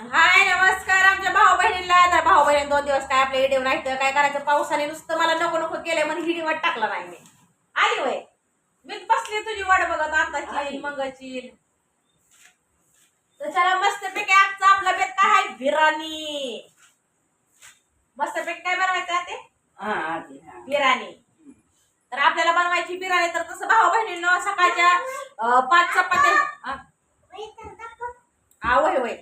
हाय नमस्कार आमच्या भाऊ बहिणीला तर भाऊ बहीण दोन दिवस काय आपल्या व्हिडिओ नाही तर काय करायचं? पावसाने नुसतं मला नको नको केलंय म्हणून हिडी वाट टाकला नाही मी. आली वय. मी बसली तुझी वाट बघत आताची मंगाची तर चला मस्त पैकी आजचा आपला बेत काय आहे बिर्याणी. मस्त पैकी काय बनवायचं ते? हा हा. बिर्याणी. तर आपल्याला बनवायची बिर्याणी तर तसं भाऊ बहिणीनं सकाळच्या पाच चपात्या हा? हा वय वय.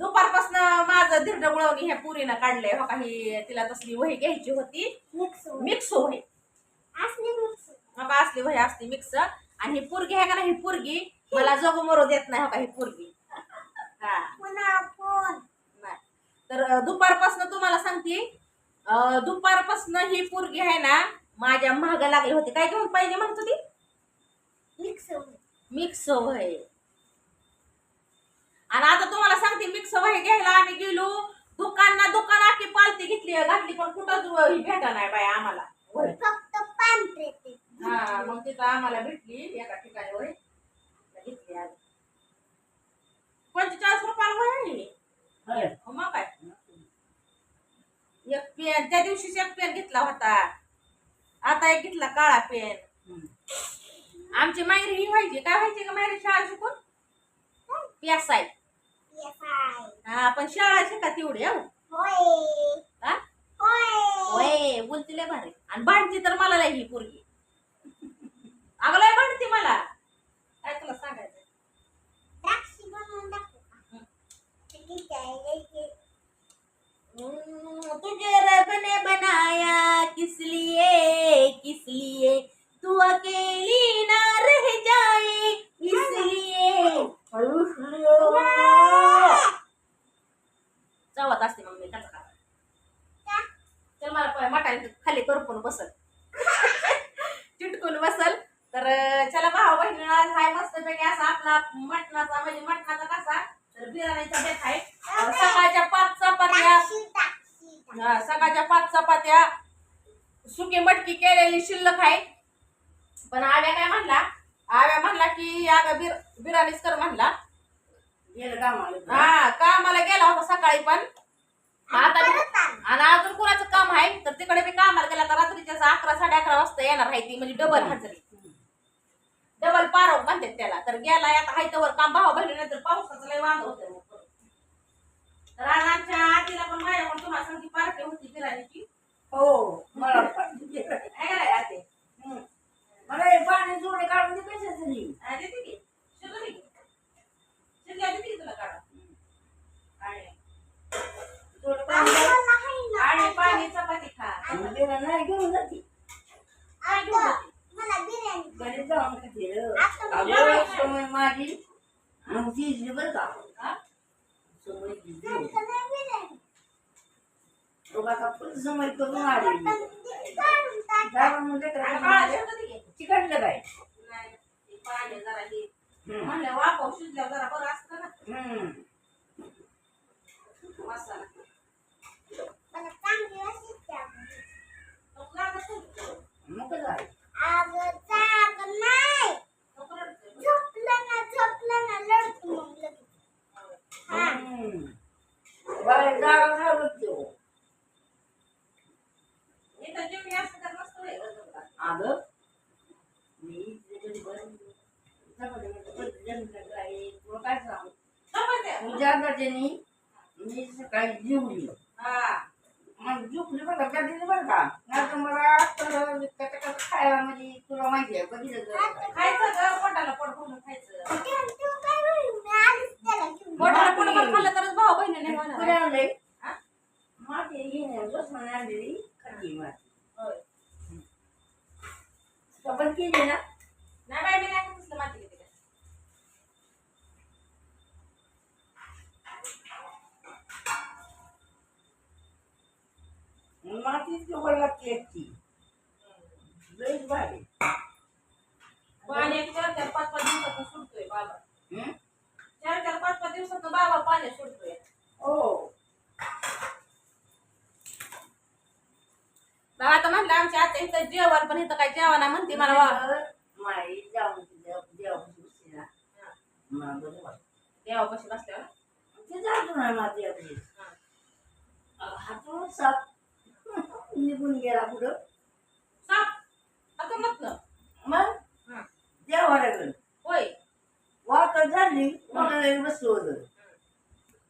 दुपारपासून माझं धिरड गुळवणी ह्या पुरीनं काढलंय. हो काही तिला तसली वही घ्यायची होती. मिक्स वही. मग असली वही असते मिक्स आणि ही पोरगी आहे का ना ही पोरगी मला जगू मरू देत नाही हो का ही पोरगी. हा. तर दुपारपासनं तुम्हाला सांगते दुपारपासनं ही पोरगी आहे ना माझ्या महाग लागली होती. काय घेऊन पाहिजे म्हणत होती मिक्स वही. आणि गेलो दुकान ना दुकान आखी पालती घेतली घातली पण कुठंच भेटा नाही बाय आम्हाला. वही हा मग तिथं आम्हाला भेटली एका ठिकाणी वही घेतली आज. पंचेचाळीस रुपयाला वही आहे ही. होय. हो मग काय? एक पेन त्या दिवशीच एक पेन घेतला होता. आता एक घेतला काळा पेन. हम्म. आमची मायरी ही व्हायची काय व्हायची का मायरी शाळा शिकून? पियासाय हा पण शाळा शिका तेवढी हो? होय. बोलती लय भारी. आणि भांडती तर मला लय ही पोरगी. अगं लय भांडती मला. काय तुला सांगायचं तुझे रब ने बनाया किस लिए किस लिए तू अकेली ना रह जाए इसलिए चावत असते मग मी त्याचा का चल मला प- मटाने खाली करपून बसल. चिटकून बसल. तर चला भाऊ बहिणी आज हाय मस्त पैकी असा आपला मटणाचा म्हणजे मटणाचा कसा? तर बिर्याणीचा बेत आहे. सकाळच्या पाच चपात्या हा, सकाळच्या पाच चपात्या सुकी मटकी केलेली शिल्लक आहे. पण आव्या काय म्हणला? आव्या म्हणला की अगं बिर बिर्याणीच कर म्हणला. हा कामाला गेला होता सकाळी पण. आता आणि अजून कुणाचं काम आहे तर तिकडे मी कामाला गेला तर रात्रीच्या अकरा साडे अकरा वाजता येणार आहे ती म्हणजे डबल हजेरी. डबल पारव म्हणतात त्याला. तर गेला आता हाय तवर काम भाव बहिणी नंतर पावसाचं लय वांग होतं. तर आज आमच्या आजीला पण माझ्या पण तुम्हाला सांगते पार्टी होती बिर्याणीची हो मला. आहे आते हम्म. मला हे पाणी जोडे काढून दे कशासाठी हा, देते की शिजू दे की शिजल्या देते की तुला काढा आणि थोडं पाणी घाल. आणि पाणी चपाती खा आणि तिला नाही घेऊन जाते काय घेऊन जाते? घरी जाऊन खाते र. अगं, समय माझी मग ती बरं का? फुल करून आली म्हणजे. चिकटलं काय. म्हणलं? वापव शिजल्यावर जरा बरं असतं ना हम्म. मसाला नको लागत नाही. मग काय झालं? नको रडते. हम्म. बाहेर जागा घालत ठेव. इथं जेवणी असतं तर मस्त होईल बरं का. मी बरं- तुला काय सांगू. तुझ्या मी सकाळी जेवली. हा. मग झोपली बघा कधी बरं का? नाही तर मला कसं खायला म्हणजे तुला माहिती आहे कधी खायचं गं, पोटाला पोट भरून खायचं. पोटाला पोट भरून खाल्लं तरच भाऊ बहिणी होणार आहे. आणले हा? माती घेणे बसून आणलेली खाल्ली माती होय. पण केली ना नाही बाई, मी नाही खात तसलं माती घेते काय. मातीच केवळ लागते एकटी लईच भारी. चार चार पाच पाच दिवसातून सुटतोय बाबा. हं? चार चार पाच पाच दिवसातून बाबा पाणी सुटतोय. हो. बाबा आता म्हणलं आमच्या आता इथं जेवण पण इथं काय जेवण म्हणते मला वा- माई जाऊन देवापाशी बसली ना हा. मला बरं वाटलं. देवापाशी बसल्यावर? ते ते जातो ना आपली हा. हातून साप निघून गेला पुढं. साप. आता म्हटलं मग? हा. देवाऱ्याकडे होय. वाकड झाली वाकडाला बसलो होतं.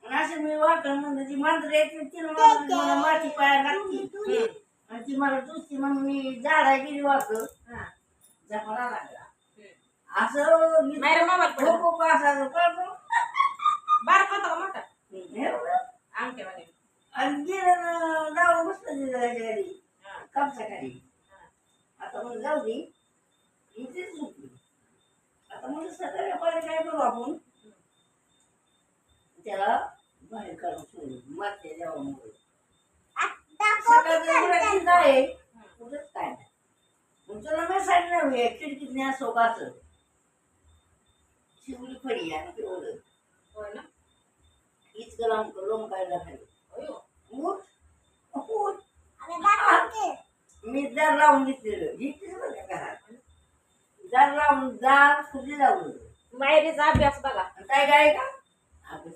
असं मी वाकड म्हणलं ती मांजर येते तिला मला माती पाया लागते. आणि ती मला दुसरी म्हणून मी झाडा गेली वाकड. हा. जपाला लागला. असं असं पळतो. बारक होता का मोठा एवढं. अंगठ्यावाले आणि गेलं ना हा. कापसाखाली हा. आता मग जाऊ दे. मी तेच झोपली. आता म्हणजे सकाळी आपण काय करू आपण? त्याला बाहेर काढून सोडू मागच्या देवामुळे. सकाळचं आहे. कुठंच काय नाही. मग तुला मी सांगितलं नाही खिडकीत न्या सोकाचं शिवली फडी आणि तेवढं होय ना? इतकं लांब लोम काढला खाली हो. मी दार लावून घेतलेलं घेतलीच बरं का घरात? दार लावून दार सुद्धा लावलं मायरीचा अभ्यास बघा. आणि काय काय का? अभ्यास.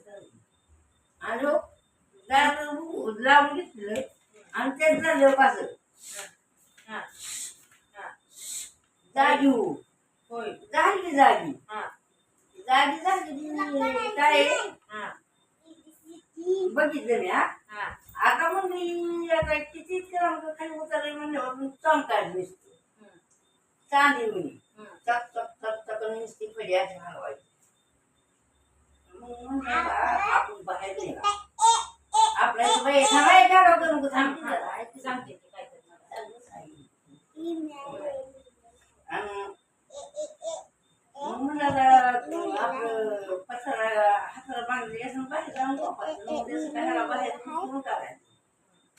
आणि हो, दार उ- लावून घेतलं आणि तेच झालं हा हा. जागी हो होय. जागी. हा. जागी झाली की काय? हा. बघितलं मी हा? हा. आता आता किती इतकं खाली उतरले म्हणल्यावर चमकायला दिसतो. चांदी म्हणे. चक चक चक चक नुसती फडी अशी हलवायची. मग म्हणलं आपण बाहेर गेला आपल्या बाई थांबाय का डॉक्टर नको थांबते जरा. ऐक ती सांग. सांगते ती काय करणार चालूच आहे. आणि मग म्हणलं आता तू आपलं पसारा हाताला बांधले असं बाहेर जाऊन झोपायचं. मग त्याचं काय ह्याला बाहेर उचलून काढायचं.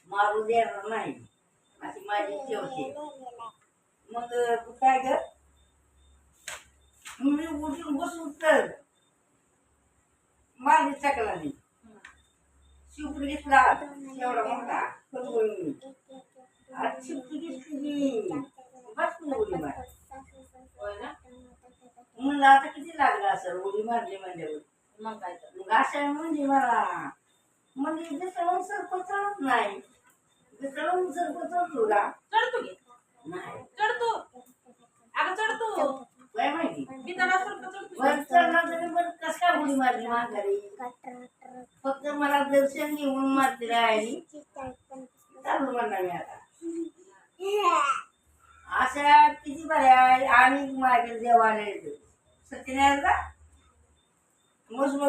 मारू देणार नाही अशी माझी ठेवते मग तू काय कर मी उठून बसून तर माझी चकला नाही. शिवपुरी घेतला एवढा मोठा आज शिवपुरी घेतली बस उडी मार होय ना आता किती लागलं असं? उडी मारली म्हणजे मग काय? अशा म्हणजे मला म्हणजे सरपण चालत नाही. सरपण चालतो का चढतो घे नाही. चढतो. अगं चढतो. काय माहिती? बिचारा सरकं चढतो वर चढला तरी पण कस काय उडी मारली माघारी फक्त मला दर्शन घेऊन मारती राहिली चालू म्हणणार मी आता. अशा किती बऱ्या आणि माझ्या देवाला येतो. सत्यनारायणला?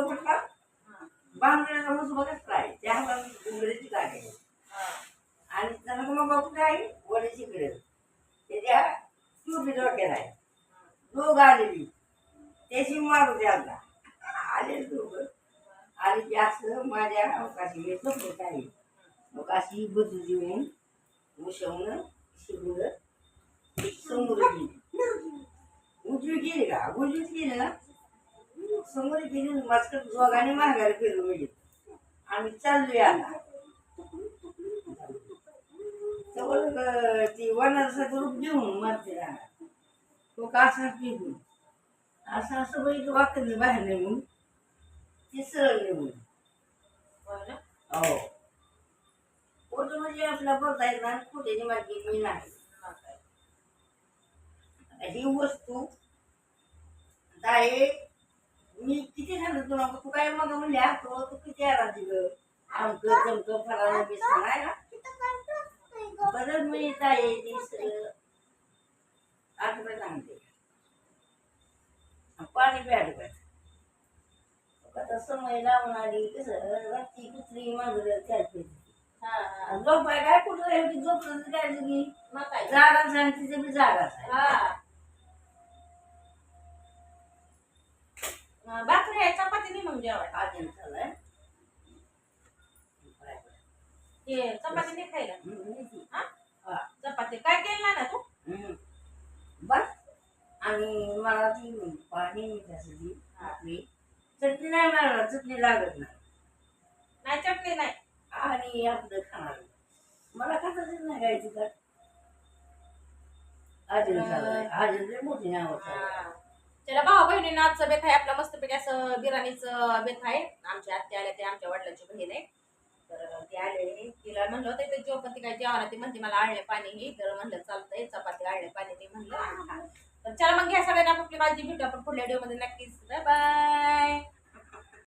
कुठला? हा. बांगड्याचा काय कसला त्या डोंगराची गाडी आहे. आणि त्याला मग काही वड्याची वडीचीकडे त्याच्या टुपी डोक्यात आहे. दोघ आलेली. त्याची मारू द्यायला आले दोघ. आणि ते असं माझ्या अवकाशी मी झोपले आहे अवकाशी बदू देऊन उशवणं शिकवलं समोर गेली. उजवी गेली का? उजवीच गेली ना? समोर गेली मस्त दोघांनी माघारी फिरलो म्हणजे आम्ही चाललोय आता. तेवढं अं, ती वनाचं रूप घेऊन मारते राहणार तो का असा निघून असं असं बैल वाकले बाहेर निघून. ती सरळ निघून. हो. फोटो म्हणजे आपला बघता येत नाही खोट्याची माहिती मी नाही ही वस्तू आता मी झालं तुला तू काय मग म्हणले? तो तू किती आला दिलं आमकं जमकं फराळा बिस्कं नाही ना? बरं मी येत आहे ती सगळं आठवड्यात आणते पाणी प्याड आता समय लावून आली कसं मांजर खेळते हा हा. झोपाय काय कुठं? एवढी झोपलं काय काय? जागा सांगते बी जागा आहे भाकरी आहे चपाती नाही मग जेवायला आधी चाललाय ते चपाती नाही खायला. हा? हा. चपाती. काय केलं ना तू. बस. आणि मला ती पाणी त्यासाठी आपली. चटणी नाही मला चटणी लागत नाही. नाही चटणी नाही. आणि आपलं खाणार. मला खाताच नाही काय तिथं अजून अजून मोठी नाव हा. त्याला भाऊ बहिणी आजचं बेत आहे आपला मस्तपैकी असं बिराणीचं बेत आहे. आमच्या आत्या आल्या ते आमच्या वडिलांची बहीण आहे. तर ती आले तिला म्हणलं होतं ते जेव्हा ती काय जेवणा ती म्हणते मला आळणे पाणी ही तर म्हणलं चालतंय चपाती आळणे पाणी ती म्हणलं. तर चला मग घ्या सगळ्यांना आपली काळजी भेटू आपण पुढल्या व्हिडिओमध्ये नक्कीच. बाय